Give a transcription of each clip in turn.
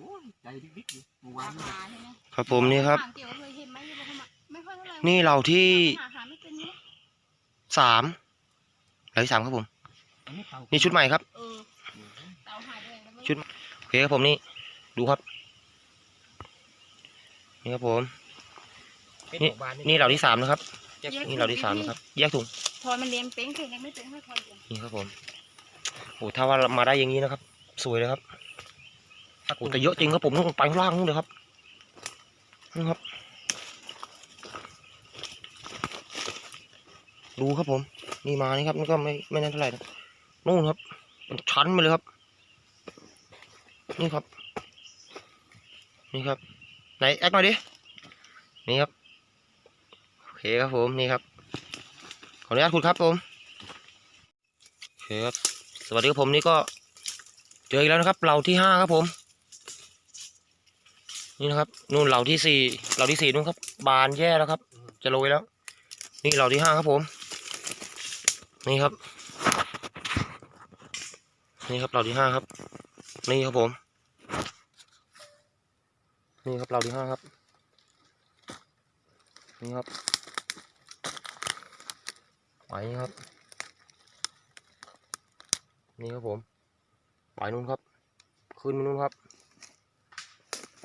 โอ้ยใจดิ๊กๆอยู่เมื่อวานหาเนี่ยใช่ไหมครับผมนี่ครับ เกี่ยวเคยเห็นไหมยังไม่ค่อยมาไม่ค่อยเท่าไหร่นี่เราที่หาหาไม่เป็นเนี่ยสามเราที่สามครับผม อันนี้เต่านี่ชุดใหม่ครับ เออเตาหายไปไหนแล้วไม่รู้ชุด โอเคครับผมนี่ ดูครับ นี่ครับผมนี่นี่เราที่สามนะครับ นี่เราที่สามนะครับ แยกถุงพอมันเลี้ยงเป้งเก่งยังไม่เป็นให้พอเลี้ยงนี่ครับผมโอ้ถ้าว่ามาได้อย่างนี้นะครับ สวยเลยครับ โอ้แต่เยอะจริงครับผมต้องไปข้างล่างนู่นเลยครับนี่ครับ ดูครับผม นี่มานี่ครับนี่ก็ไม่ไม่นั่นเท่าไหร่นะนู่นครับมันชั้นไปเลยครับ นี่ครับ นี่ครับ ไหนแอคหน่อยดิ นี่ครับ โอเคครับผม นี่ครับ ขออนุญาตคุณครับผม โอเคครับ สวัสดีครับผมนี่ก็เจออีกแล้วนะครับ เราที่ห้าครับผม นี่นะครับนู่นเราที่สี่เราที่สี่นู่นครับ บานแย่แล้วครับ จะโรยแล้ว นี่เราที่ห้าครับผม นี่ครับ นี่ครับเราที่ห้าครับ นี่ครับผม นี่ครับเราที่ห้าครับนี่ครับไปนี่ครับ นี่ครับผมไปนู่นครับ ขึ้นไปนู่นครับ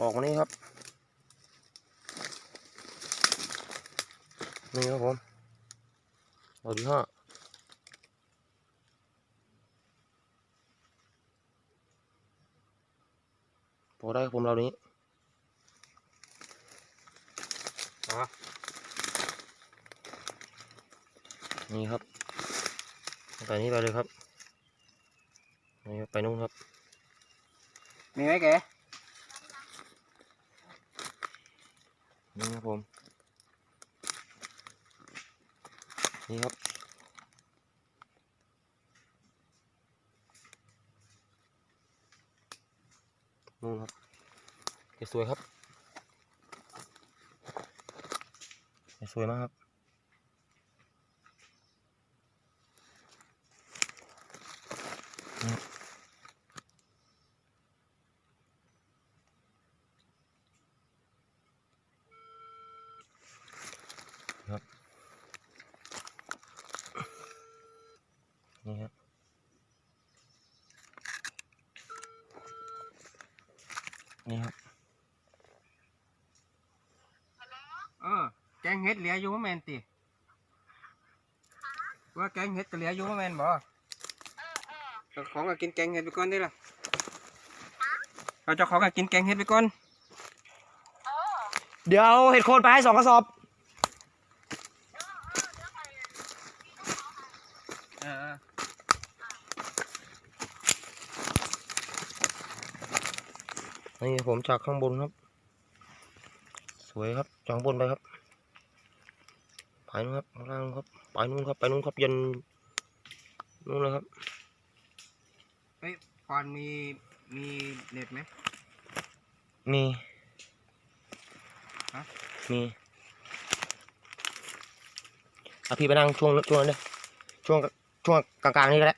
ออกมานี่ครับ นี่ครับผมเราที่ห้าพอได้ครับผมเรานี้อ๋อนี่ครับตั้งแต่นี้ไปเลยครับนี่ครับไปนู่นครับ มีไหมแก นี่ครับผม นี่ครับ นู่นครับสวยครับ สวยมากครับ นี่ครับนี่ครับเออแกงเห็ดเหลืออยู่บ่แม่นติว่าแกงเห็ดก็เหลืออยู่บ่แม่นบ่เจ้าของก็กินแกงเห็ดไปก่อนได้ล่ะเอาเจ้าของก็กินแกงเห็ดไปก่อน เดี๋ยวเอาเห็ดโคนไปให้สองกระสอบ นี่ผมจากข้างบนครับ สวยครับจากข้างบนไปครับไปนู่นครับข้างล่างครับไปนู่นครับไปนู่นครับยันนู่นเลยครับเฮ้ยพรมีมีเน็ตไหมมีฮะมีเอาพี่ไปนั่งช่วงช่วงนั้นเลยช่วงช่วงกลางๆนี่ก็ได้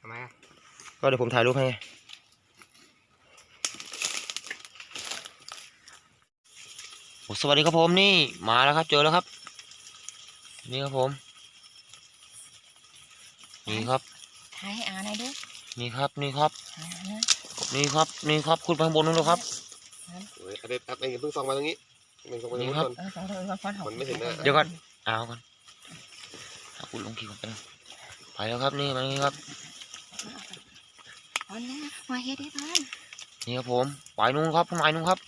ทำไมอะก็เดี๋ยวผมถ่ายรูปให้ไงโอ้ สวัสดีครับผมนี่มาแล้วครับ เจอแล้วครับ นี่ครับผม นี่ครับถ่ายให้อาหน่อยดูนี่ครับ นี่ครับ ถ่ายให้อาหน่อยนี่ครับ นี่ครับขึ้นไปข้างบนนู้นเลยครับ โอ้ยเด็ดอัดเองเพิ่งส่องมาตรงนี้เพิ่งส่องมาตรงนี่นี้ครับก่อน เออขอโทษขอโทษมันไม่เห็นหน้า เดี๋ยวก่อน เอาก่อนเอาคุณลงขี่ก่อนไปนะไปแล้วครับนี่มานี่ครับเอาเนี่ยมาเฮ็ดให้พันนี่ครับผมไปนู่นครับข้างในนู่นครับ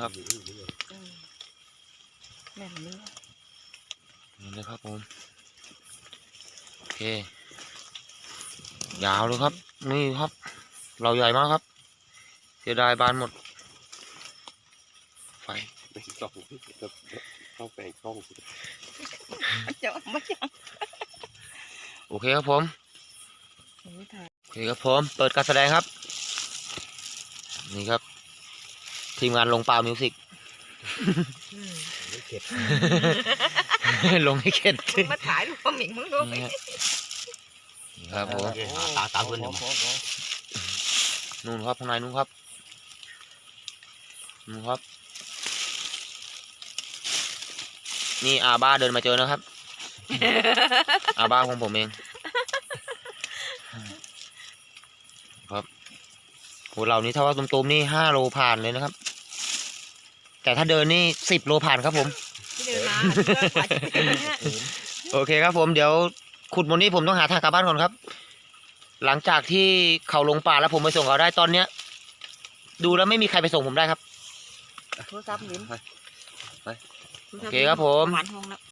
ครับเออแบบนี้นี่เลยครับผมโอเค ยาวเลยครับ นี่ครับ เราใหญ่มากครับเสียดายบานหมด ไฟไม่ส่องเข้าแปลงกล้องเจ้าไม่ใช่โอเคครับผมโอ้ยถ่ายโอเคครับผม เปิดการแสดงครับ นี่ครับ ทีมงานลงป่ามิวสิกไม่เข็ดลงให้เข็ดมึงมาถ่ายรูปหมิงมึงดูนี่ฮะนี่คครับผมโอเคตาตาเพื่อนเดี๋ยวมานู่นครับข้างในนู่นครับนู่นครับ นี่อาบ้าเดินมาเจอนะครับ อาบ้าของผมเอง ครับโหเรานี่ถ้าว่าตุมๆนี่ห้าโลผ่านเลยนะครับ แต่ถ้าเดินนี่สิบโลผ่านครับผม ที่เดินมาเพื่อกว่าจะถึงเนี่ยโอเคครับผมเดี๋ยวขุดหมดนี้ผมต้องหาทางกลับบ้านก่อนครับ หลังจากที่เขาลงป่าแล้วผมไปส่งเขาได้ตอนเนี้ย ดูแล้วไม่มีใครไปส่งผมได้ครับ โทรศัพท์ลิ้นโอเคครับผม หวานทองแล้ว